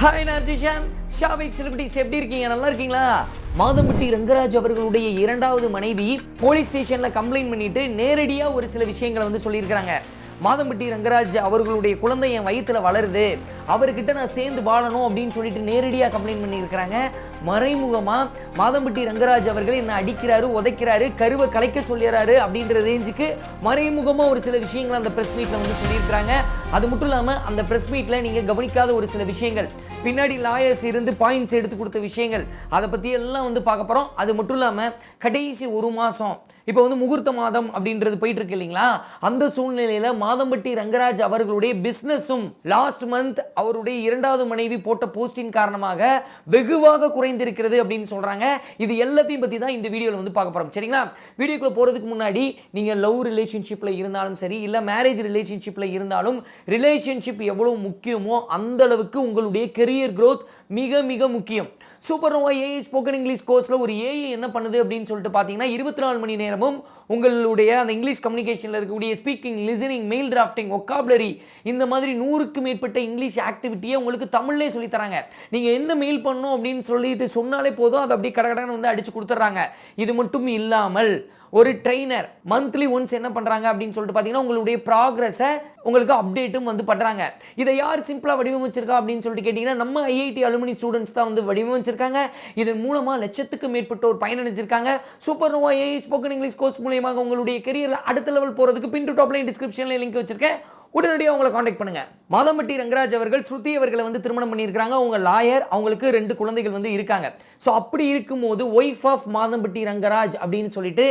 Hi நான் ஜிஷான் ஷாவிக் celebrities எப்படி இருக்கீங்க? நல்லா இருக்கீங்களா? மாதம்பட்டி ரங்கராஜ் அவர்களுடைய இரண்டாவது மனைவி போலீஸ் ஸ்டேஷனில் கம்ப்ளைண்ட் பண்ணிட்டு நேரடியாக ஒரு சில விஷயங்களை வந்து சொல்லியிருக்கிறாங்க. மாதம்பட்டி ரங்கராஜ் அவர்களுடைய குழந்தை என் வயிற்றில் வளருது. அவர்கிட்ட நான் சேர்ந்து வாழணும் அப்படின்னு சொல்லிட்டு நேரடியாக கம்ப்ளைண்ட் பண்ணியிருக்கிறாங்க. மறைமுகமாக மாதம்பட்டி ரங்கராஜ் அவர்கள் என்னை அடிக்கிறாரு உதைக்கிறாரு கருவை கலைக்க சொல்லிடுறாரு அப்படின்ற ரேஞ்சுக்கு மறைமுகமாக ஒரு சில விஷயங்களை அந்த ப்ரெஸ் மீட்டில் வந்து சொல்லியிருக்கிறாங்க. அது மட்டும் இல்லாமல் அந்த ப்ரெஸ் மீட்டில் நீங்கள் கவனிக்காத ஒரு சில விஷயங்கள். பின்னாடி லாயர்ஸ் இருந்து பாயிண்ட்ஸ் எடுத்து கொடுத்த விஷயங்கள். அதை பற்றி எல்லாம் வந்து பார்க்க போகிறோம் அது மட்டும் இல்லாமல் கடைசி ஒரு மாதம் இப்போ வந்து முகூர்த்த மாதம் அப்படின்றது போயிட்டு இருக்கு இல்லைங்களா? அந்த சூழ்நிலையில் மாதம்பட்டி ரங்கராஜ் அவர்களுடைய பிஸ்னஸும் லாஸ்ட் மந்த் அவருடைய இரண்டாவது மனைவி போட்ட போஸ்டின் காரணமாக வெகுவாக குறைந்திருக்கிறது அப்படின்னு சொல்கிறாங்க இது எல்லாத்தையும் பற்றி தான் இந்த வீடியோவில் வந்து பார்க்க போகிறோம் சரிங்களா? வீடியோக்குள்ளே போகிறதுக்கு முன்னாடி நீங்கள் லவ் ரிலேஷன்ஷிப்பில் இருந்தாலும் சரி இல்லை மேரேஜ் ரிலேஷன்ஷிப்பில் இருந்தாலும் ரிலேஷன்ஷிப் எவ்வளோ முக்கியமோ அந்த அளவுக்கு உங்களுடைய கெரியர் க்ரோத் மிக மிக முக்கியம். Super Nova AI spoken English கோர்ஸில் ஒரு ஏஐ என்ன பண்ணுது அப்படின்னு சொல்லிட்டு பார்த்தீங்கன்னா இருபத்தி நாலு மணி நேரம் பாடமும் உங்களுடைய அந்த இங்கிலீஷ் கம்யூனிகேஷனில் இருக்கக்கூடிய speaking listening mail drafting vocabulary இந்த மாதிரி நூறுக்கு மேற்பட்ட இங்கிலீஷ் ஆக்டிவிட்டியை உங்களுக்கு தமிழ்லேயே சொல்லித்தராங்க. நீங்கள் என்ன மெயில் பண்ணணும் அப்படின்னு சொல்லிட்டு சொன்னாலே போதும் அதை அப்படியே கடகடன்னு வந்து அடித்து கொடுத்துட்றாங்க. இது மட்டும் இல்லாமல் ஒரு ட்ரெயினர் மந்த்லி ஒன்ஸ் என்ன பண்ணுறாங்க அப்படின்னு சொல்லிட்டு பார்த்தீங்கன்னா உங்களுடைய ப்ராக்ரஸை உங்களுக்கு அப்டேட்டும் வந்து பண்ணுறாங்க இதை யார் சிம்பிளாக வடிவமைச்சிருக்கா அப்படின்னு சொல்லிட்டு கேட்டிங்கன்னா நம்ம ஐஐடி அலுமினி ஸ்டூடெண்ட்ஸ் தான் வந்து வடிவமைச்சிருக்காங்க. இதன் மூலமாக லட்சத்துக்கு மேற்பட்டோர் பயனடைஞ்சிருக்காங்க. Super Nova AI spoken English course மூலியமாக உங்களுடைய கெரியரில் அடுத்த லெவல் போகிறதுக்கு பின் டு டாப்லைன் டிஸ்கிரிப்ஷனில் லிங்க் வச்சிருக்கேன். உடனடியாக அவங்கள காண்டாக்ட் பண்ணுங்கள் மாதம்பட்டி ரங்கராஜ் அவர்கள் ஸ்ருதி அவர்களை வந்து திருமணம் பண்ணியிருக்கிறாங்க. அவங்க லாயர் அவங்களுக்கு ரெண்டு குழந்தைகள் வந்து இருக்காங்க. ஸோ அப்படி இருக்கும்போது ஒய்ஃப் ஆஃப் மாதம்பட்டி ரங்கராஜ் அப்படின்னு சொல்லிட்டு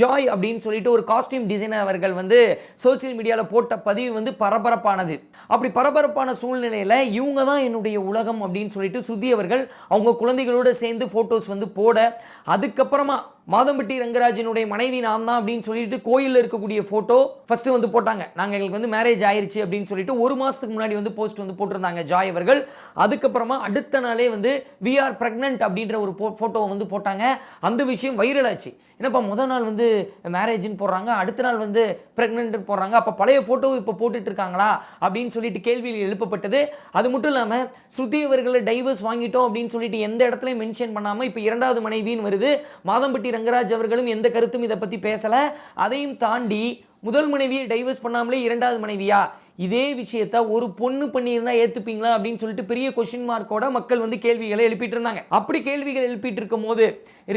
ஜாய் அப்படின்னு சொல்லிட்டு ஒரு காஸ்டியூம் டிசைனர் அவர்கள் வந்து சோசியல் மீடியாவில் போட்ட பதிவு வந்து பரபரப்பானது. அப்படி பரபரப்பான சூழ்நிலையில் இவங்க தான் என்னுடைய உலகம் அப்படின்னு சொல்லிட்டு ஸ்ருதி அவர்கள் அவங்க குழந்தைகளோட சேர்ந்து ஃபோட்டோஸ் வந்து போட அதுக்கப்புறமா மாதம்பட்டி ரங்கராஜனுடைய மனைவி நாம் தான் அப்படின்னு சொல்லிட்டு கோயிலில் இருக்கக்கூடிய ஃபோட்டோ ஃபஸ்ட்டு வந்து போட்டாங்க. நாங்கள் எங்களுக்கு வந்து மேரேஜ் ஆயிடுச்சு அப்படின்னு சொல்லிட்டு ஒரு மாதத்துக்கு முன்னாடி வந்து போஸ்ட் வந்து போட்டிருந்தாங்க ஜாய் அவர்கள். அதுக்கப்புறமா அடுத்த நாளே வந்து வி ஆர் ப்ரெக்னென்ட் அப்படின்ற ஒரு ஃபோட்டோவை வந்து போட்டாங்க. அந்த விஷயம் வைரல் ஆச்சு. என்னப்பா முதல் நாள் வந்து மேரேஜ்னு போடுறாங்க அடுத்த நாள் வந்து ப்ரெக்னென்ட் போடுறாங்க அப்போ பழைய ஃபோட்டோ இப்போ போட்டுட்டு இருக்காங்களா அப்படின்னு சொல்லிட்டு கேள்வியில் எழுப்பப்பட்டது. அது மட்டும் இல்லாமல் ஸ்ருதி அவர்களை டைவர்ஸ் வாங்கிட்டோம் அப்படின்னு சொல்லிட்டு எந்த இடத்துலையும் மென்ஷன் பண்ணாமல் இப்போ இரண்டாவது மனைவின்னு வருது. மாதம்பட்டி ரங்கராஜ் அவர்களும் எந்த கருத்தும் இதை பற்றி பேசலை. அதையும் தாண்டி முதல் மனைவியை டைவர்ஸ் பண்ணாமலே இரண்டாவது மனைவியா? இதே விஷயத்த ஒரு பொண்ணு பண்ணியிருந்தா ஏத்துப்பீங்களா அப்படின்னு சொல்லிட்டு பெரிய கொஸ்டின் மார்க்கோட மக்கள் வந்து கேள்விகளை எழுப்பிட்டு இருந்தாங்க. அப்படி கேள்விகள் எழுப்பிட்டு இருக்கும் போது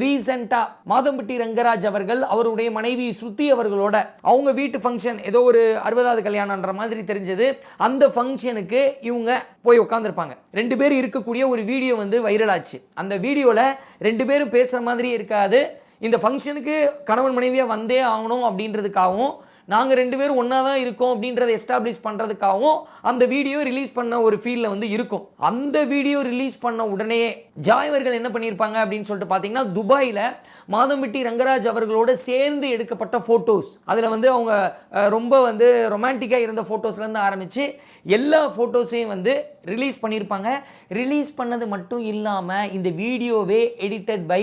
ரீசெண்டா மாதம்பட்டி ரங்கராஜ் அவர்கள் அவருடைய மனைவி ஸ்ருதி அவர்களோட அவங்க வீட்டு ஃபங்க்ஷன் ஏதோ ஒரு அறுபதாவது கல்யாணம்ன்ற மாதிரி தெரிஞ்சது. அந்த ஃபங்க்ஷனுக்கு இவங்க போய் உட்காந்துருப்பாங்க ரெண்டு பேர் இருக்கக்கூடிய ஒரு வீடியோ வந்து வைரல் ஆச்சு. அந்த வீடியோவில் ரெண்டு பேரும் பேசுகிற மாதிரி இருக்காது. இந்த ஃபங்க்ஷனுக்கு கணவன் மனைவியாக வந்தே ஆகணும் அப்படின்றதுக்காகவும் நாங்கள் ரெண்டு பேரும் ஒன்றா தான் இருக்கோம் அப்படின்றத எஸ்டாப்ளிஷ் பண்ணுறதுக்காகவும் அந்த வீடியோ ரிலீஸ் பண்ண ஒரு ஃபீலில் வந்து இருக்கும். அந்த வீடியோ ரிலீஸ் பண்ண உடனே ஜாயவர்கள் என்ன பண்ணியிருப்பாங்க அப்படின்னு சொல்லிட்டு பார்த்தீங்கன்னா துபாயில் மாதம்பட்டி ரங்கராஜ் அவர்களோட சேர்ந்து எடுக்கப்பட்ட ஃபோட்டோஸ் அதில் வந்து அவங்க ரொம்ப வந்து ரொமான்டிக்காக இருந்த ஃபோட்டோஸ்லேருந்து ஆரம்பித்து எல்லா ஃபோட்டோஸையும் வந்து ரிலீஸ் பண்ணியிருப்பாங்க. ரிலீஸ் பண்ணது மட்டும் இல்லாமல் இந்த வீடியோவே எடிட்டட் பை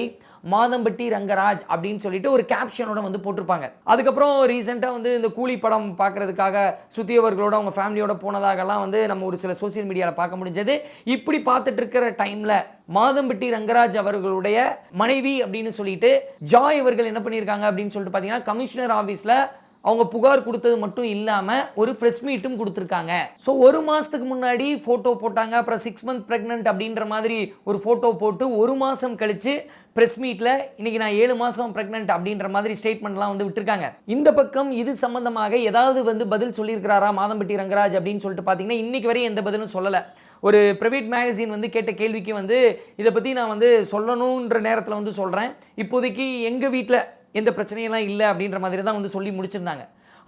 மாதம்பட்டி ரங்கராஜ் அப்படின்னு சொல்லிட்டு ஒரு கேப்ஷனோட வந்து போட்டிருப்பாங்க. அதுக்கப்புறம் ரீசெண்டாக வந்து இந்த கூலி படம் பார்க்கறதுக்காக சுத்தியவர்களோட அவங்க ஃபேமிலியோட போனதாகலாம் வந்து நம்ம ஒரு சில சோஷியல் மீடியாவில் பார்க்க முடிஞ்சது. இப்படி பார்த்துட்டு இருக்கிற டைமில் மாதம்பட்டி ரங்கராஜ் அவர்களுடைய மனைவி அப்படின்னு சொல்லிட்டு ஜாய் அவர்கள் என்ன பண்ணியிருக்காங்க அப்படின்னு சொல்லிட்டு பார்த்தீங்கன்னா கமிஷனர் ஆஃபீஸில் அவங்க புகார் கொடுத்தது மட்டும் இல்லாமல் ஒரு ப்ரெஸ் மீட்டும் கொடுத்துருக்காங்க. ஸோ ஒரு மாதத்துக்கு முன்னாடி ஃபோட்டோ போட்டாங்க. அப்புறம் சிக்ஸ் மந்த் ப்ரெக்னென்ட் அப்படின்ற மாதிரி ஒரு ஃபோட்டோ போட்டு ஒரு மாதம் கழித்து ப்ரெஸ் மீட்டில் இன்றைக்கி நான் ஏழு மாதம் ப்ரெக்னென்ட் அப்படின்ற மாதிரி ஸ்டேட்மெண்ட்லாம் வந்து விட்டுருக்காங்க. இந்த பக்கம் இது சம்மந்தமாக ஏதாவது வந்து பதில் சொல்லியிருக்கிறாரா? மாதம்பட்டி ரங்கராஜ் அப்படின்னு சொல்லிட்டு பார்த்தீங்கன்னா இன்றைக்கு வரையும் எந்த பதிலும் சொல்லலை. ஒரு ப்ரைவேட் மேகசின் வந்து கேட்ட கேள்விக்கு வந்து இதை பற்றி நான் வந்து சொல்லணுன்ற நேரத்தில் வந்து சொல்கிறேன் இப்போதைக்கு எங்கள் வீட்டில் எந்த பிரச்சனையெல்லாம் இல்லை அப்படின்ற மாதிரி தான் வந்து சொல்லி முடிச்சிருந்தாங்க.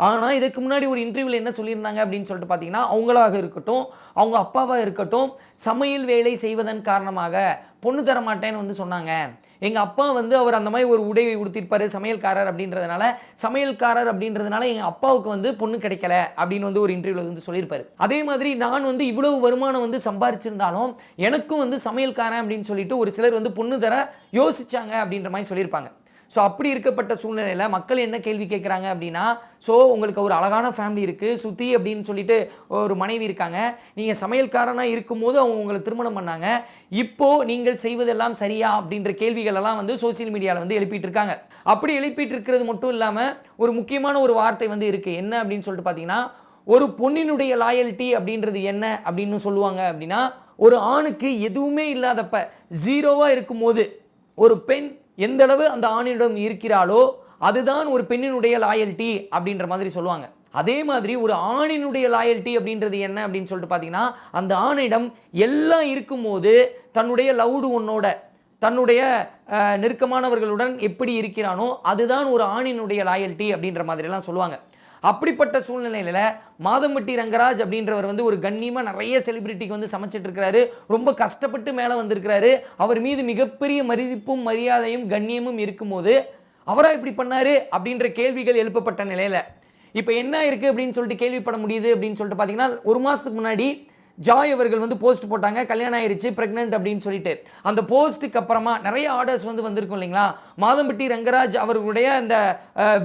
ஆனால் இதுக்கு முன்னாடி ஒரு இன்டர்வியூவில் என்ன சொல்லியிருந்தாங்க அப்படின்னு சொல்லிட்டு பார்த்தீங்கன்னா அவங்களாக இருக்கட்டும் அவங்க அப்பாவாக இருக்கட்டும் சமையல் வேலை செய்வதன் காரணமாக பொண்ணு தர மாட்டேன்னு வந்து சொன்னாங்க. எங்கள் அப்பா வந்து அவர் அந்த மாதிரி ஒரு உடையை உடுத்திருப்பார் சமையல்காரர் அப்படின்றதுனால சமையல்காரர் அப்படின்றதுனால எங்கள் அப்பாவுக்கு வந்து பொண்ணு கிடைக்கல அப்படின்னு வந்து ஒரு இன்டர்வியூவில் வந்து சொல்லியிருப்பார். அதே மாதிரி நான் வந்து இவ்வளவு வருமானம் வந்து சம்பாரிச்சிருந்தாலும் எனக்கும் வந்து சமையல்காரன் அப்படின்னு சொல்லிட்டு ஒரு சிலர் வந்து பொண்ணு தர யோசிச்சாங்க அப்படின்ற மாதிரி சொல்லியிருப்பாங்க. ஸோ அப்படி இருக்கப்பட்ட சூழ்நிலையில் மக்கள் என்ன கேள்வி கேட்குறாங்க அப்படின்னா ஸோ உங்களுக்கு ஒரு அழகான ஃபேமிலி இருக்குது சுத்தி அப்படின்னு சொல்லிட்டு ஒரு மனைவி இருக்காங்க. நீங்கள் சமையல்காரனாக இருக்கும்போது அவங்க உங்களை திருமணம் பண்ணாங்க. இப்போது நீங்கள் செய்வதெல்லாம் சரியா அப்படின்ற கேள்விகளெல்லாம் வந்து சோசியல் மீடியாவில் வந்து எழுப்பிட்டு இருக்காங்க அப்படி எழுப்பிட்டு இருக்கிறது மட்டும் இல்லாமல் ஒரு முக்கியமான ஒரு வார்த்தை வந்து இருக்குது என்ன அப்படின்னு சொல்லிட்டு பார்த்தீங்கன்னா ஒரு பொண்ணினுடைய லாயல்ட்டி அப்படின்றது என்ன அப்படின்னு சொல்லுவாங்க அப்படின்னா ஒரு ஆணுக்கு எதுவுமே இல்லாதப்ப ஜீரோவாக இருக்கும்போது ஒரு பெண் எந்தளவு அந்த ஆணிடம் இருக்கிறாளோ அதுதான் ஒரு பெண்ணினுடைய லாயல்ட்டி அப்படின்ற மாதிரி சொல்லுவாங்க. அதே மாதிரி ஒரு ஆணினுடைய லாயல்ட்டி அப்படின்றது என்ன அப்படின்னு சொல்லிட்டு பார்த்தீங்கன்னா அந்த ஆணிடம் எல்லாம் இருக்கும்போது தன்னுடைய லவுடு ஒன்னோட தன்னுடைய நெருக்கமானவர்களுடன் எப்படி இருக்கிறானோ அதுதான் ஒரு ஆணினுடைய லாயல்ட்டி அப்படின்ற மாதிரிலாம் சொல்லுவாங்க. அப்படிப்பட்ட சூழ்நிலையில் மாதம்பட்டி ரங்கராஜ் அப்படின்றவர் வந்து ஒரு கண்ணியமாக நிறைய செலிபிரிட்டிக்கு வந்து சமைச்சிட்டு இருக்கிறாரு. ரொம்ப கஷ்டப்பட்டு மேலே வந்திருக்கிறாரு. அவர் மீது மிகப்பெரிய மதிப்பும் மரியாதையும் கண்ணியமும் இருக்கும்போது அவராக இப்படி பண்ணார் அப்படின்ற கேள்விகள் எழுப்பப்பட்ட நிலையில். இப்போ என்ன இருக்குது அப்படின்னு சொல்லிட்டு கேள்விப்பட முடியுது அப்படின்னு சொல்லிட்டு பார்த்தீங்கன்னா ஒரு மாதத்துக்கு முன்னாடி ஜாய் அவர்கள் வந்து போஸ்ட் போட்டாங்க கல்யாணம் ஆயிடுச்சு ப்ரெக்னென்ட் அப்படின்னு சொல்லிட்டு. அந்த போஸ்ட்டுக்கு அப்புறமா நிறைய ஆர்டர்ஸ் வந்து வந்திருக்கும் இல்லைங்களா? மாதம்பட்டி ரங்கராஜ் அவர்களுடைய அந்த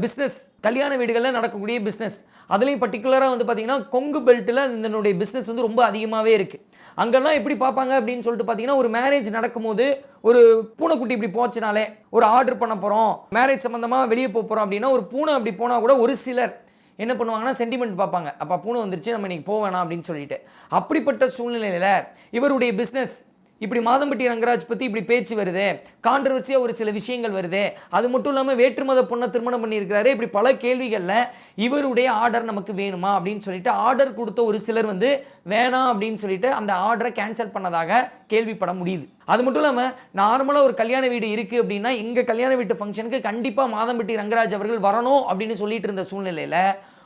பிஸ்னஸ் கல்யாண வீடுகளில் நடக்கக்கூடிய பிஸ்னஸ் அதுலேயும் பர்டிகுலராக வந்து பார்த்தீங்கன்னா கொங்கு பெல்ட்டில் இதனுடைய பிஸ்னஸ் வந்து ரொம்ப அதிகமாகவே இருக்குது அங்கெல்லாம் எப்படி பார்ப்பாங்க அப்படின்னு சொல்லிட்டு பார்த்தீங்கன்னா ஒரு மேரேஜ் நடக்கும்போது ஒரு பூனைக்குட்டி இப்படி போச்சுனாலே ஒரு ஆர்டர் பண்ண போகிறோம் மேரேஜ் சம்மந்தமாக வெளியே போக போகிறோம் அப்படின்னா ஒரு பூனை அப்படி போனால் கூட ஒரு சிலர் என்ன பண்ணுவாங்கன்னா சென்டிமெண்ட் பார்ப்பாங்க. அப்போ பூனை வந்துருச்சு நம்ம இன்றைக்கி போக வேணாம் அப்படின்னு சொல்லிட்டு. அப்படிப்பட்ட சூழ்நிலையில் இவருடைய பிஸ்னஸ் இப்படி மாதம்பட்டி ரங்கராஜ் பற்றி இப்படி பேச்சு வருது கான்ட்ரவர்சியாக ஒரு சில விஷயங்கள் வருது அது மட்டும் இல்லாமல் வேற்றுமத பொண்ணை திருமணம் பண்ணியிருக்கிறாரு இப்படி பல கேள்விகளில் இவருடைய ஆர்டர் நமக்கு வேணுமா அப்படின்னு சொல்லிட்டு ஆர்டர் கொடுத்த ஒரு சிலர் வந்து வேணாம் அப்படின்னு சொல்லிட்டு அந்த ஆர்டரை கேன்சல் பண்ணதாக கேள்விப்பட முடியுது. அது மட்டும் இல்லாமல் நார்மலாக ஒரு கல்யாண வீடு இருக்குது அப்படின்னா எங்கள் கல்யாண வீட்டு ஃபங்க்ஷனுக்கு கண்டிப்பாக மாதம்பட்டி ரங்கராஜ் அவர்கள் வரணும் அப்படின்னு சொல்லிட்டு இருந்த சூழ்நிலையில்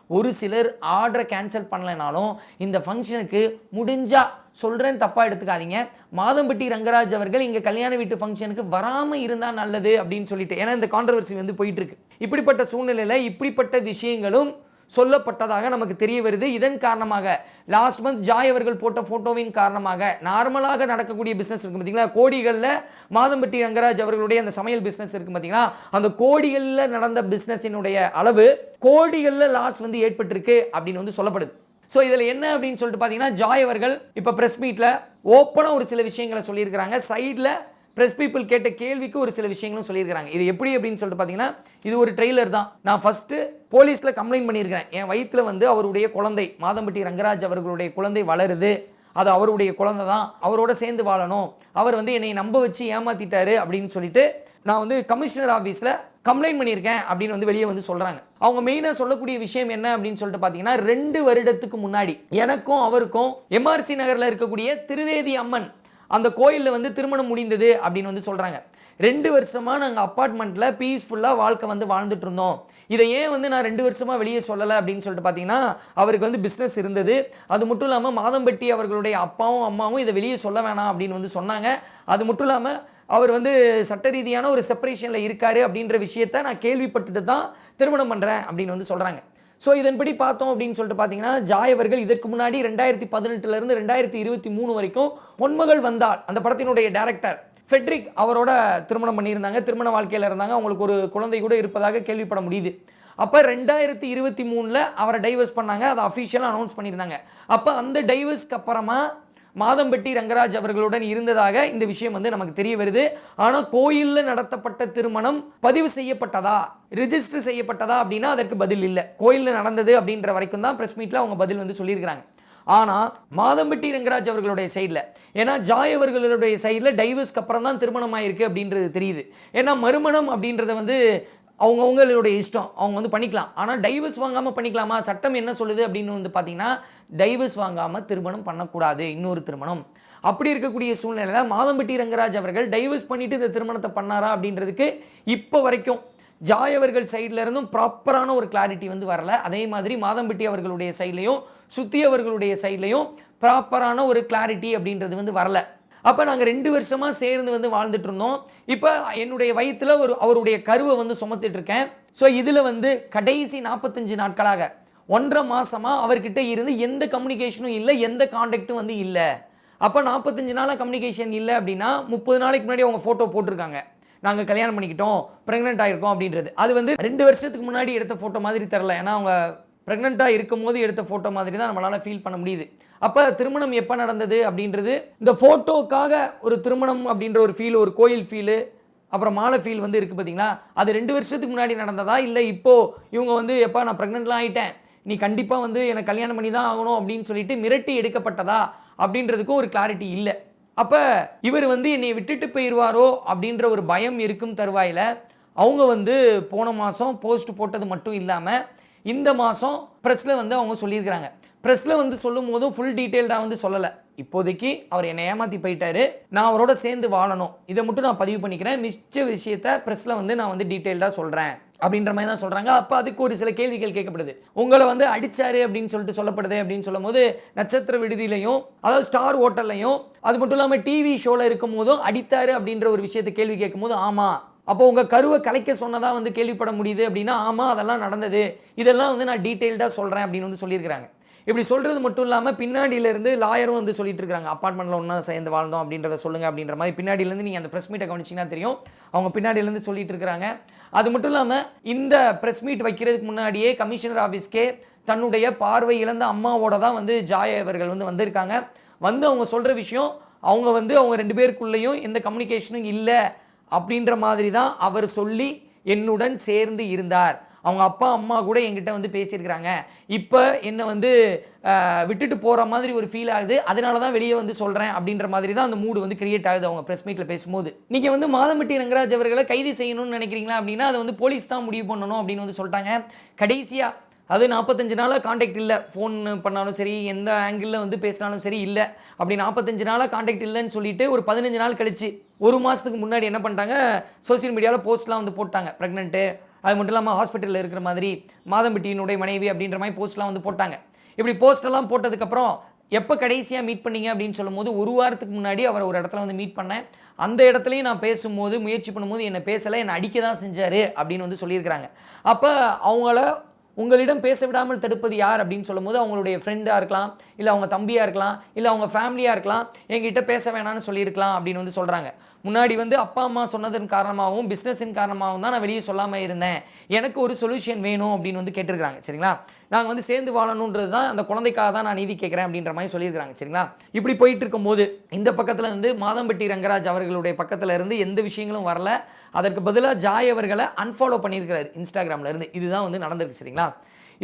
ஒரு சிலர் ஆர்டரை கேன்சல் பண்ணலைனாலும் இந்த ஃபங்க்ஷனுக்கு முடிஞ்சால் சொல்கிறேன்னு தப்பாக எடுத்துக்காதீங்க. மாதம்பட்டி ரங்கராஜ் அவர்கள் இங்கே கல்யாண வீட்டு ஃபங்க்ஷனுக்கு வராமல் இருந்தால் நல்லது அப்படின்னு சொல்லிட்டு ஏன்னா இந்த கான்ட்ரவர்சி வந்து போயிட்டுருக்கு இப்படிப்பட்ட சூழ்நிலையில் இப்படிப்பட்ட விஷயங்களும் சொல்லப்பட்டதாக நமக்கு தெரிய வருது. இதன் காரணமாக லாஸ்ட் மந்த் ஜாய் அவர்கள் போட்ட ஃபோட்டோவின் காரணமாக நார்மலாக நடக்கக்கூடிய பிஸ்னஸ் இருக்கு பார்த்தீங்களா கோடிகளில் மாதம்பட்டி ரங்கராஜ் அவர்களுடைய அந்த சமையல் பிஸ்னஸ் இருக்கு பார்த்தீங்களா அந்த கோடிகளில் நடந்த பிஸ்னஸினுடைய அளவு கோடிகளில் லாஸ் வந்து ஏற்பட்டிருக்கு அப்படின்னு வந்து சொல்லப்படுது. ஸோ இதில் என்ன அப்படின்னு சொல்லிட்டு பார்த்தீங்கன்னா ஜாய் அவர்கள் இப்போ ப்ரெஸ் மீட்டில் ஓப்பனாக ஒரு சில விஷயங்களை சொல்லியிருக்கிறாங்க. சைடில் ப்ரெஸ் பீப்புள் கேட்ட கேள்விக்கு ஒரு சில விஷயங்களும் சொல்லியிருக்கிறாங்க. இது எப்படி அப்படின்னு சொல்லிட்டு பார்த்தீங்கன்னா இது ஒரு ட்ரெய்லர் தான். நான் ஃபஸ்ட்டு போலீஸில் கம்ப்ளைண்ட் பண்ணியிருக்கிறேன். என் வயிற்றில் வந்து அவருடைய குழந்தை மாதம்பட்டி ரங்கராஜ் அவர்களுடைய குழந்தை வளருது. அது அவருடைய குழந்தை தான். அவரோட சேர்ந்து வாழணும். அவர் வந்து என்னை நம்ப வச்சு ஏமாத்திட்டாரு அப்படின்னு சொல்லிட்டு நான் வந்து கமிஷனர் ஆஃபீஸில் கம்ப்ளைண்ட் பண்ணியிருக்கேன் அப்படின்னு வந்து வெளியே வந்து சொல்கிறாங்க அவங்க மெயினாக சொல்லக்கூடிய விஷயம் என்ன அப்படின்னு சொல்லிட்டு பார்த்தீங்கன்னா ரெண்டு வருடத்துக்கு முன்னாடி எனக்கும் அவருக்கும் எம்ஆர்சி நகரில் இருக்கக்கூடிய திருவேதி அம்மன் அந்த கோயிலில் வந்து திருமணம் முடிந்தது அப்படின்னு வந்து சொல்கிறாங்க ரெண்டு வருஷமாக நாங்கள் அப்பார்ட்மெண்ட்டில் பீஸ்ஃபுல்லாக வாழ்க்கை வந்து வாழ்ந்துட்டு இருந்தோம். இதை ஏன் வந்து நான் ரெண்டு வருஷமாக வெளியே சொல்லலை அப்படின்னு சொல்லிட்டு பார்த்தீங்கன்னா அவருக்கு வந்து பிஸ்னஸ் இருந்தது. அது மட்டும் இல்லாமல் மாதம்பட்டி அவர்களுடைய அப்பாவும் அம்மாவும் இதை வெளியே சொல்ல வேணாம் அப்படின்னு வந்து சொன்னாங்க. அது மட்டும் இல்லாமல் அவர் வந்து சட்ட ரீதியான ஒரு செப்பரேஷனில் இருக்காரு அப்படின்ற விஷயத்த நான் கேள்விப்பட்டுட்டு தான் திருமணம் பண்ணுறேன் அப்படின்னு வந்து சொல்கிறாங்க ஸோ இதன்படி பார்த்தோம் அப்படின்னு சொல்லிட்டு பார்த்தீங்கன்னா ஜாய் அவர்கள் இதற்கு முன்னாடி ரெண்டாயிரத்தி பதினெட்டுலேருந்து ரெண்டாயிரத்தி இருபத்தி மூணு வரைக்கும் பொன்மகள் வந்தால் அந்த படத்தினுடைய டேரக்டர் ஃபெட்ரிக் அவரோட திருமணம் பண்ணியிருந்தாங்க. திருமண வாழ்க்கையில் இருந்தாங்க. அவங்களுக்கு ஒரு குழந்தை கூட இருப்பதாக கேள்விப்பட முடியுது. அப்போ ரெண்டாயிரத்தி இருபத்தி மூணில் அவரை டைவர்ஸ் பண்ணாங்க. அதை அஃபிஷியலாக அனௌன்ஸ் பண்ணியிருந்தாங்க. அப்போ அந்த டைவர்ஸ்க்கு அப்புறமா மாதம்பட்டி ரங்கராஜ் அவர்களுடன் இருந்ததாக இந்த விஷயம் வந்து நமக்கு தெரிய வருது. ஆனால் கோயிலில் நடத்தப்பட்ட திருமணம் பதிவு செய்யப்பட்டதா? ரிஜிஸ்டர் செய்யப்பட்டதா அப்படின்னா அதற்கு பதில் இல்லை. கோயிலில் நடந்தது அப்படின்ற வரைக்கும் தான் ப்ரெஸ் மீட்டில் அவங்க பதில் வந்து சொல்லியிருக்கிறாங்க. ஆனால் மாதம்பட்டி ரங்கராஜ் அவர்களுடைய சைடில் ஏன்னா ஜாய் அவர்களுடைய சைடில் டைவர்ஸ்க்கு அப்புறம் தான் திருமணம் ஆயிருக்கு அப்படின்றது தெரியுது. ஏன்னா மறுமணம் அப்படின்றத வந்து அவங்கவுங்களுடைய இஷ்டம். அவங்க வந்து பண்ணிக்கலாம். ஆனால் டைவர்ஸ் வாங்காமல் பண்ணிக்கலாமா? சட்டம் என்ன சொல்லுது அப்படின்னு வந்து பார்த்தீங்கன்னா டைவர்ஸ் வாங்காமல் திருமணம் பண்ணக்கூடாது. இன்னொரு திருமணம். அப்படி இருக்கக்கூடிய சூழ்நிலையில் மாதம்பட்டி ரங்கராஜ் அவர்கள் டைவர்ஸ் பண்ணிவிட்டு இந்த திருமணத்தை பண்ணாரா அப்படின்றதுக்கு இப்போ வரைக்கும் ஜாய் அவர்கள் சைடில் இருந்தும் ப்ராப்பரான ஒரு கிளாரிட்டி வந்து வரல. அதே மாதிரி மாதம்பட்டி அவர்களுடைய சைட்லையும் சுத்தி அவர்களுடைய சைட்லேயும் ப்ராப்பரான ஒரு கிளாரிட்டி அப்படின்றது வந்து வரல. அப்போ நாங்கள் ரெண்டு வருஷமாக சேர்ந்து வந்து வாழ்ந்துட்டு இருந்தோம். இப்போ என்னுடைய வயிற்றில் ஒரு அவருடைய கருவை வந்து சுமத்திட்டு இருக்கேன். ஸோ இதில் வந்து கடைசி நாற்பத்தஞ்சு நாட்களாக ஒன்றரை மாதமாக அவர்கிட்ட இருந்து எந்த கம்யூனிகேஷனும் இல்லை எந்த காண்டாக்டும் வந்து இல்லை. அப்போ நாற்பத்தஞ்சு நாளாக கம்யூனிகேஷன் இல்லை அப்படின்னா முப்பது நாளைக்கு முன்னாடி அவங்க ஃபோட்டோ போட்டிருக்காங்க. நாங்கள் கல்யாணம் பண்ணிக்கிட்டோம் ப்ரெக்னென்ட் ஆகிருக்கோம் அப்படின்றது. அது வந்து ரெண்டு வருஷத்துக்கு முன்னாடி எடுத்த ஃபோட்டோ மாதிரி தரல ஏன்னா அவங்க ப்ரெக்னெண்ட்டாக இருக்கும் போது எடுத்த ஃபோட்டோ மாதிரி தான் நம்மளால் ஃபீல் பண்ண முடியுது. அப்போ திருமணம் எப்போ நடந்தது அப்படின்றது இந்த ஃபோட்டோக்காக ஒரு திருமணம் அப்படின்ற ஒரு ஃபீல் ஒரு கோயில் ஃபீலு அப்புறம் மாலை ஃபீல் வந்து இருக்குது பார்த்தீங்களா அது ரெண்டு வருஷத்துக்கு முன்னாடி நடந்ததா? இல்லை இப்போது இவங்க வந்து எப்போ நான் ப்ரெக்னென்ட்லாம் ஆகிட்டேன் நீ கண்டிப்பாக வந்து எனக்கு கல்யாணம் பண்ணி தான் ஆகணும் அப்படின்னு சொல்லிட்டு மிரட்டி எடுக்கப்பட்டதா? அப்படின்றதுக்கும் ஒரு கிளாரிட்டி இல்லை. அப்போ இவர் வந்து என்னை விட்டுட்டு போயிடுவாரோ அப்படின்ற ஒரு பயம் இருக்கும் தருவாயில் அவங்க வந்து போன மாதம் போஸ்ட் போட்டது மட்டும் இல்லாமல் இந்த மாதம் ப்ரெஸ்ஸில் வந்து அவங்க சொல்லியிருக்கிறாங்க. ப்ரெஸ்ஸில் வந்து சொல்லும் போதும் ஃபுல் டீட்டெயில்டாக வந்து சொல்லலை. இப்போதைக்கு அவர் என்னை ஏமாற்றி போயிட்டாரு. நான் அவரோட சேர்ந்து வாழணும். இதை மட்டும் நான் பதிவு பண்ணிக்கிறேன். மிச்ச விஷயத்த ப்ரெஸ்ஸில் வந்து நான் வந்து டீட்டெயில்டாக சொல்கிறேன் அப்படின்ற மாதிரி தான் சொல்கிறாங்க அப்போ அதுக்கு ஒரு சில கேள்விகள் கேட்கப்படுது. உங்களை வந்து அடிச்சாரு அப்படின்னு சொல்லிட்டு சொல்லப்படுது அப்படின்னு சொல்லும் போது நட்சத்திர விடுதியிலையும் அதாவது ஸ்டார் ஹோட்டல்லையும் அது மட்டும் இல்லாமல் டிவி ஷோவில் இருக்கும் போதும் அடித்தாரு அப்படின்ற ஒரு விஷயத்தை கேள்வி கேட்கும் போது ஆமாம் அப்போ உங்கள் கருவை கலைக்க சொன்னதாக வந்து கேள்விப்பட முடியுது அப்படின்னா ஆமாம் அதெல்லாம் நடந்தது. இதெல்லாம் வந்து நான் டீட்டெயில்டாக சொல்கிறேன் அப்படின்னு வந்து சொல்லியிருக்கிறாங்க. இப்படி சொல்கிறது மட்டும் இல்லாமல் பின்னாடியிலேருந்து லாயரும் வந்து சொல்லிட்டு இருக்காங்க. அப்பார்ட்மெண்ட்டில் ஒன்றா சேர்ந்து வாழ்ந்தோம் அப்படின்றத சொல்லுங்கள் அப்படின்ற மாதிரி பின்னாடியிலேருந்து நீங்கள் அந்த ப்ரெஸ் மீட்டை கவனிச்சிங்கன்னா தெரியும். அவங்க பின்னாடியிலேருந்து சொல்லிட்டு இருக்கிறாங்க அது மட்டும் இல்லாமல் இந்த ப்ரெஸ் மீட் வைக்கிறதுக்கு முன்னாடியே கமிஷனர் ஆஃபீஸ்க்கே தன்னுடைய பார்வை இழந்த அம்மாவோட தான் வந்து ஜாய அவர்கள் வந்து வந்திருக்காங்க. வந்து அவங்க சொல்கிற விஷயம் அவங்க வந்து அவங்க ரெண்டு பேருக்குள்ளேயும் எந்த கம்யூனிகேஷனும் இல்லை அப்படின்ற மாதிரி தான் அவர் சொல்லி என்னுடன் சேர்ந்து இருந்தார். அவங்க அப்பா அம்மா கூட என்கிட்ட வந்து பேசியிருக்கிறாங்க. இப்போ என்னை வந்து விட்டுட்டு போகிற மாதிரி ஒரு ஃபீல் ஆகுது. அதனால தான் வெளியே வந்து சொல்கிறேன் அப்படின்ற மாதிரி தான் அந்த மூடு வந்து கிரியேட் ஆகுது அவங்க ப்ரெஸ் மீட்டில் பேசும்போது. நீங்கள் வந்து மாதம்பட்டி ரங்கராஜ் அவர்களை கைது செய்யணும்னு நினைக்கிறீங்களா அப்படின்னா அதை வந்து போலீஸ் தான் முடிவு பண்ணணும் அப்படின்னு வந்து சொல்லிட்டாங்க. கடைசியாக அது நாற்பத்தஞ்சு நாளாக காண்டாக்ட் இல்லை. ஃபோன் பண்ணாலும் சரி எந்த ஆங்கிளில் வந்து பேசினாலும் சரி இல்லை. அப்படி நாற்பத்தஞ்சு நாளாக காண்டாக்ட் இல்லைன்னு சொல்லிட்டு ஒரு பதினஞ்சு நாள் கழிச்சு ஒரு மாதத்துக்கு முன்னாடி என்ன பண்ணிட்டாங்க சோஷியல் மீடியாவில் போஸ்ட்லாம் வந்து போட்டாங்க. ப்ரெக்னென்ட்டு அது மட்டும் இல்லாமல் ஹாஸ்பிட்டலில் இருக்கிற மாதிரி மாதம்பட்டியினுடைய மனைவி அப்படின்ற மாதிரி போஸ்ட்லாம் வந்து போட்டாங்க. இப்படி போஸ்டெல்லாம் போட்டதுக்கப்புறம் எப்போ கடைசியாக மீட் பண்ணீங்க அப்படின்னு சொல்லும்போது ஒரு வாரத்துக்கு முன்னாடி அவர் ஒரு இடத்துல வந்து மீட் பண்ணேன். அந்த இடத்துலையும் நான் பேசும்போது முயற்சி பண்ணும்போது என்னை பேசலை என்னை அடிக்க தான் செஞ்சார் அப்படின்னு வந்து சொல்லியிருக்கிறாங்க. அப்போ அவங்கள உங்களிடம் பேச விடாமல் தடுப்பது யார் அப்படின்னு சொல்லும்போது அவங்களுடைய ஃப்ரெண்டாக இருக்கலாம் இல்லை அவங்க தம்பியாக இருக்கலாம் இல்லை அவங்க ஃபேமிலியாக இருக்கலாம் எங்கிட்ட பேச வேணாம்னு சொல்லியிருக்கலாம் அப்படின்னு வந்து சொல்கிறாங்க முன்னாடி வந்து அப்பா அம்மா சொன்னதன் காரணமாகவும் பிஸ்னஸின் காரணமாகவும் தான் நான் வெளியே சொல்லாமல் இருந்தேன். எனக்கு ஒரு சொல்யூஷன் வேணும் அப்படின்னு வந்து கேட்டிருக்கிறாங்க சரிங்களா? நாங்கள் வந்து சேர்ந்து வாழணுன்றது தான் அந்த குழந்தைக்காக தான் நான் நீதி கேட்குறேன் அப்படின்ற மாதிரி சொல்லியிருக்காங்க சரிங்களா? இப்படி போயிட்டு இருக்கும்போது இந்த பக்கத்தில் வந்து மாதம்பட்டி ரங்கராஜ் அவர்களுடைய பக்கத்தில் இருந்து எந்த விஷயங்களும் வரல. அதற்கு பதிலாக ஜாய் அவர்களை அன்ஃபாலோ பண்ணியிருக்கிறார் இன்ஸ்டாகிராமில் இருந்து. இதுதான் வந்து நடந்திருக்கு சரிங்களா?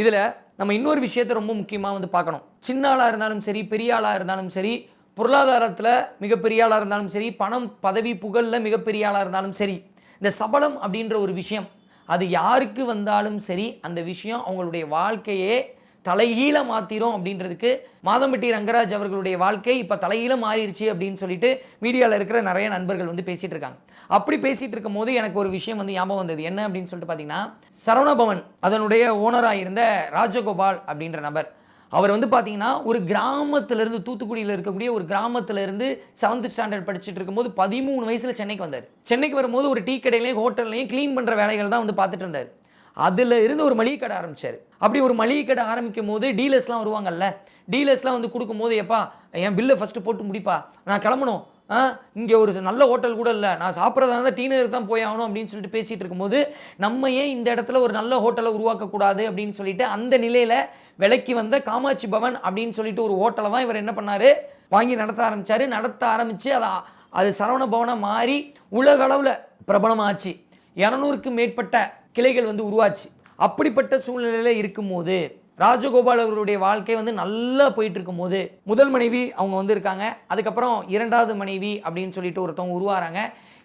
இதில் நம்ம இன்னொரு விஷயத்தை ரொம்ப முக்கியமாக வந்து பார்க்கணும். சின்ன ஆளாக இருந்தாலும் சரி பெரிய ஆளாக இருந்தாலும் சரி பொருளாதாரத்தில் மிகப்பெரிய ஆளாக இருந்தாலும் சரி பணம் பதவி புகழில் மிகப்பெரிய ஆளாக இருந்தாலும் சரி இந்த சபலம் அப்படின்ற ஒரு விஷயம் அது யாருக்கு வந்தாலும் சரி அந்த விஷயம் அவங்களுடைய வாழ்க்கையே தலைகீழ மாத்திரும் அப்படின்றதுக்கு மாதம்பட்டி ரங்கராஜ் அவர்களுடைய வாழ்க்கை இப்போ தலைகீழ மாறிடுச்சு அப்படின்னு சொல்லிட்டு மீடியாவில் இருக்கிற நிறைய நண்பர்கள் வந்து பேசிட்டு இருக்காங்க. அப்படி பேசிட்டு இருக்கும் போது எனக்கு ஒரு விஷயம் வந்து ஞாபகம் வந்தது. என்ன அப்படின்னு சொல்லிட்டு பார்த்தீங்கன்னா சரவணபவன் அதனுடைய ஓனராக இருந்த ராஜகோபால் அப்படின்ற நபர். அவர் வந்து பார்த்தீங்கன்னா ஒரு கிராமத்திலேருந்து தூத்துக்குடியில் இருக்கக்கூடிய ஒரு கிராமத்திலேருந்து செவன்த் ஸ்டாண்டர்ட் படிச்சுட்டு இருக்கும்போது பதிமூணு வயசில் சென்னைக்கு வந்தார். சென்னைக்கு வரும்போது ஒரு டீ கடையிலையும் ஹோட்டல்லையும் க்ளீன் பண்ணுற வேலைகள் தான் வந்து பார்த்துட்டு இருந்தார். அதில் இருந்து ஒரு மளிகை கடை ஆரம்பிச்சார். அப்படி ஒரு மளிகை கடை ஆரம்பிக்கும் போது டீலர்ஸ்லாம் வருவாங்கல்ல டீலர்ஸ்லாம் வந்து கொடுக்கும்போது எப்பா என் பில்லை ஃபஸ்ட்டு போட்டு முடிப்பா. நான் கிளம்பணும். ஆ இங்கே ஒரு நல்ல ஹோட்டல் கூட இல்லை. நான் சாப்பிட்றதா இருந்தால் டீ நகர் தான் போய் ஆகணும் அப்படின்னு சொல்லிட்டு பேசிகிட்டு இருக்கும்போது நம்ம ஏன் இந்த இடத்துல ஒரு நல்ல ஹோட்டலை உருவாக்கக்கூடாது? அப்படின்னு சொல்லிட்டு அந்த நிலையில் விலைக்கு வந்த காமாட்சி பவன் அப்படின்னு சொல்லிட்டு ஒரு ஹோட்டலை தான் இவர் என்ன பண்ணார்? வாங்கி நடத்த ஆரம்பித்தார் நடத்த ஆரம்பித்து அதை அது சரவண பவனாக மாறி உலக அளவில் பிரபலமாச்சு. இரநூறுக்கு மேற்பட்ட கிளைகள் வந்து உருவாச்சு. அப்படிப்பட்ட சூழ்நிலையில் இருக்கும்போது ராஜகோபால் அவர்களுடைய வாழ்க்கை வந்து நல்லா போயிட்டு இருக்கும்போது முதல் மனைவி அவங்க வந்து இருக்காங்க அதுக்கப்புறம் இரண்டாவது மனைவி அப்படின்னு சொல்லிட்டு ஒருத்தவங்க உருவாகிறாங்க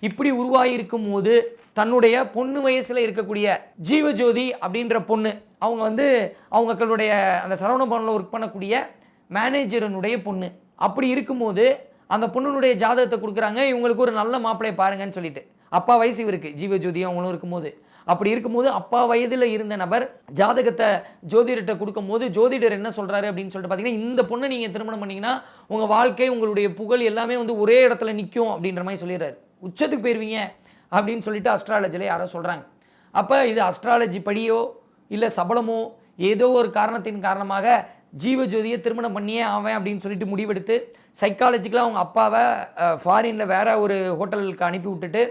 இப்படி உருவாகி இருக்கும்போது தன்னுடைய பொண்ணு வயசில் இருக்கக்கூடிய ஜீவஜோதி அப்படின்ற பொண்ணு அவங்க வந்து அவங்களுடைய அந்த சரவண பவனில் ஒர்க் பண்ணக்கூடிய மேனேஜரனுடைய பொண்ணு. அப்படி இருக்கும்போது அந்த பொண்ணுனுடைய ஜாதகத்தை கொடுக்குறாங்க இவங்களுக்கு ஒரு நல்ல மாப்பிளைய பாருங்கன்னு சொல்லிட்டு. அப்பா வயசு இவருக்கு ஜீவஜோதி அவங்களும் இருக்கும்போது. அப்படி இருக்கும்போது அப்பா வயதில் இருந்த நபர் ஜாதகத்தை ஜோதிடர்கிட்ட கொடுக்கும்போது ஜோதிடர் என்ன சொல்கிறாரு அப்படின்னு சொல்லிட்டு பார்த்தீங்கன்னா இந்த பொண்ணை நீங்கள் திருமணம் பண்ணிங்கன்னா உங்கள் வாழ்க்கை உங்களுடைய புகழ் எல்லாமே வந்து ஒரே இடத்துல நிற்கும் அப்படின்ற மாதிரி சொல்லிடுறாரு. உச்சத்துக்கு போயிடுவீங்க அப்படின்னு சொல்லிட்டு அஸ்ட்ராலஜியில் யாரோ சொல்கிறாங்க அப்போ இது அஸ்ட்ராலஜி படியோ இல்லை சபலமோ ஏதோ ஒரு காரணத்தின் காரணமாக ஜீவஜோதியை திருமணம் பண்ணியே ஆவேன் அப்படின்னு சொல்லிட்டு முடிவெடுத்து சைக்காலஜிக்கலாக அவங்க அப்பாவை ஃபாரினில் வேற ஒரு ஹோட்டலுக்கு அனுப்பி விட்டுட்டு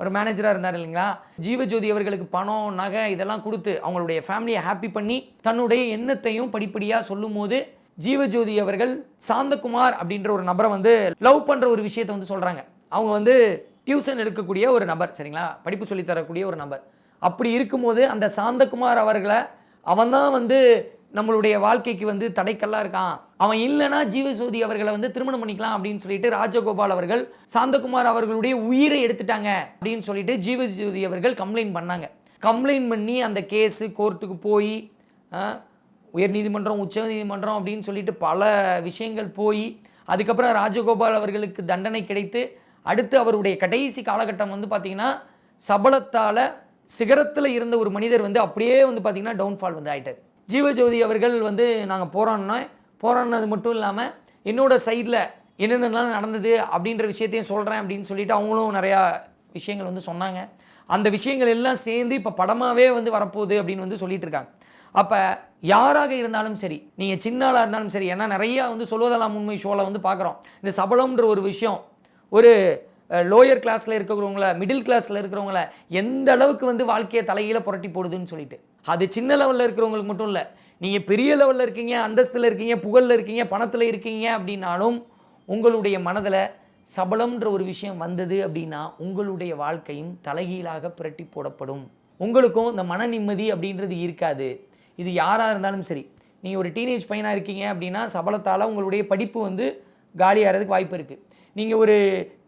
ஒரு மேனேஜராக இருந்தார் இல்லைங்களா? ஜீவஜோதி அவர்களுக்கு பணம் நகை இதெல்லாம் கொடுத்து அவங்களுடைய ஃபேமிலியை ஹாப்பி பண்ணி தன்னுடைய எண்ணத்தையும் படிப்படியாக சொல்லும்போது ஜீவஜோதி அவர்கள் சாந்தகுமார் அப்படின்ற ஒரு நபரை வந்து லவ் பண்ணுற ஒரு விஷயத்தை வந்து சொல்கிறாங்க அவங்க வந்து டியூஷன் எடுக்கக்கூடிய ஒரு நபர் சரிங்களா? படிப்பு சொல்லித் தரக்கூடிய ஒரு நபர். அப்படி இருக்கும்போது அந்த சாந்தகுமார் அவர்களை அவன் தான் வந்து நம்மளுடைய வாழ்க்கைக்கு வந்து தடைக்கல்லாக இருக்கான். அவன் இல்லைன்னா ஜீவசோதி அவர்களை வந்து திருமணம் பண்ணிக்கலாம் அப்படின்னு சொல்லிட்டு ராஜகோபால் அவர்கள் சாந்தகுமார் அவர்களுடைய உயிரை எடுத்துட்டாங்க அப்படின்னு சொல்லிட்டு ஜீவஜோதி அவர்கள் கம்ப்ளைண்ட் பண்ணாங்க. கம்ப்ளைண்ட் பண்ணி அந்த கேஸு கோர்ட்டுக்கு போய் உயர்நீதிமன்றம் உச்சநீதிமன்றம் அப்படின்னு சொல்லிட்டு பல விஷயங்கள் போய் அதுக்கப்புறம் ராஜகோபால் அவர்களுக்கு தண்டனை கிடைத்து அடுத்து அவருடைய கடைசி காலகட்டம் வந்து பார்த்திங்கன்னா சபலத்தால் சிகரத்தில் இருந்த ஒரு மனிதர் வந்து அப்படியே வந்து பார்த்திங்கன்னா டவுன்ஃபால் வந்து ஆகிட்டார் ஜீவஜோதி அவர்கள் வந்து நாங்கள் போராடினோம். போராடினது மட்டும் இல்லாமல் என்னோடய சைடில் என்னென்னலாம் நடந்தது அப்படின்ற விஷயத்தையும் சொல்கிறேன் அப்படின்னு சொல்லிட்டு அவங்களும் நிறையா விஷயங்கள் வந்து சொன்னாங்க. அந்த விஷயங்கள் எல்லாம் சேர்ந்து இப்போ படமாகவே வந்து வரப்போகுது அப்படின்னு வந்து சொல்லிட்டு இருக்காங்க. அப்போ யாராக இருந்தாலும் சரி நீங்கள் சின்ன ஆளாக இருந்தாலும் சரி ஏன்னா நிறையா வந்து சொல்வதெல்லாம் உண்மை ஷோவில் வந்து பார்க்குறோம். இந்த சபலம்ன்ற ஒரு விஷயம் ஒரு லோயர் கிளாஸில் இருக்கிறவங்கள மிடில் கிளாஸில் இருக்கிறவங்கள எந்த அளவுக்கு வந்து வாழ்க்கையை தலையில் புரட்டி போடுதுன்னு சொல்லிட்டு. அது சின்ன லெவலில் இருக்கிறவங்களுக்கு மட்டும் இல்லை. நீங்கள் பெரிய லெவலில் இருக்கீங்க அந்தஸ்தில் இருக்கீங்க புகழில் இருக்கீங்க பணத்தில் இருக்கீங்க அப்படின்னாலும் உங்களுடைய மனதில் சபலம்ன்ற ஒரு விஷயம் வந்தது அப்படின்னா உங்களுடைய வாழ்க்கையும் தலைகீழாக புரட்டி போடப்படும். உங்களுக்கும் இந்த மன நிம்மதி அப்படின்றது இருக்காது. இது யாராக இருந்தாலும் சரி. நீங்கள் ஒரு டீனேஜ் பையனாக இருக்கீங்க அப்படின்னா சபலத்தால் உங்களுடைய படிப்பு வந்து காலியாகிறதுக்கு வாய்ப்பு இருக்குது நீங்கள் ஒரு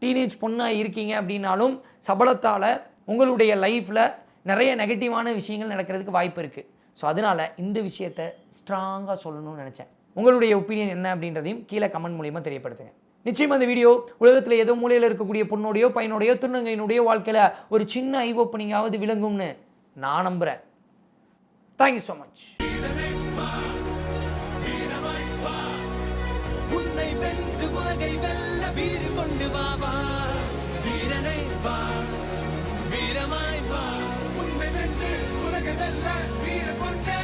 டீனேஜ் பொண்ணாக இருக்கீங்க அப்படின்னாலும் சபலத்தால் உங்களுடைய லைஃப்பில் நிறைய நெகட்டிவான விஷயங்கள் நடக்கிறதுக்கு வாய்ப்பு இருக்குது ஸோ அதனால் இந்த விஷயத்தை ஸ்ட்ராங்காக சொல்லணும்னு நினச்சேன். உங்களுடைய ஒப்பீனியன் என்ன அப்படின்றதையும் கீழே கமெண்ட் மூலியமாக தெரியப்படுத்துங்க. நிச்சயம் அந்த வீடியோ உலகத்தில் ஏதோ மூலையில் இருக்கக்கூடிய பொண்ணுடையோ பையனுடையோ திருநங்கையினுடைய வாழ்க்கையில் ஒரு சின்ன ஐ ஓப்பனிங்காவது விளங்கும்னு நான் நம்புகிறேன் தேங்க்யூ ஸோ மச் உன்னை வென்று உலகை வெல்ல வீறு கொண்டு வா வா. வீரனை வா. வீரமாய் வா. உண்மை வென்று உலக வெல்ல வீர கொண்டே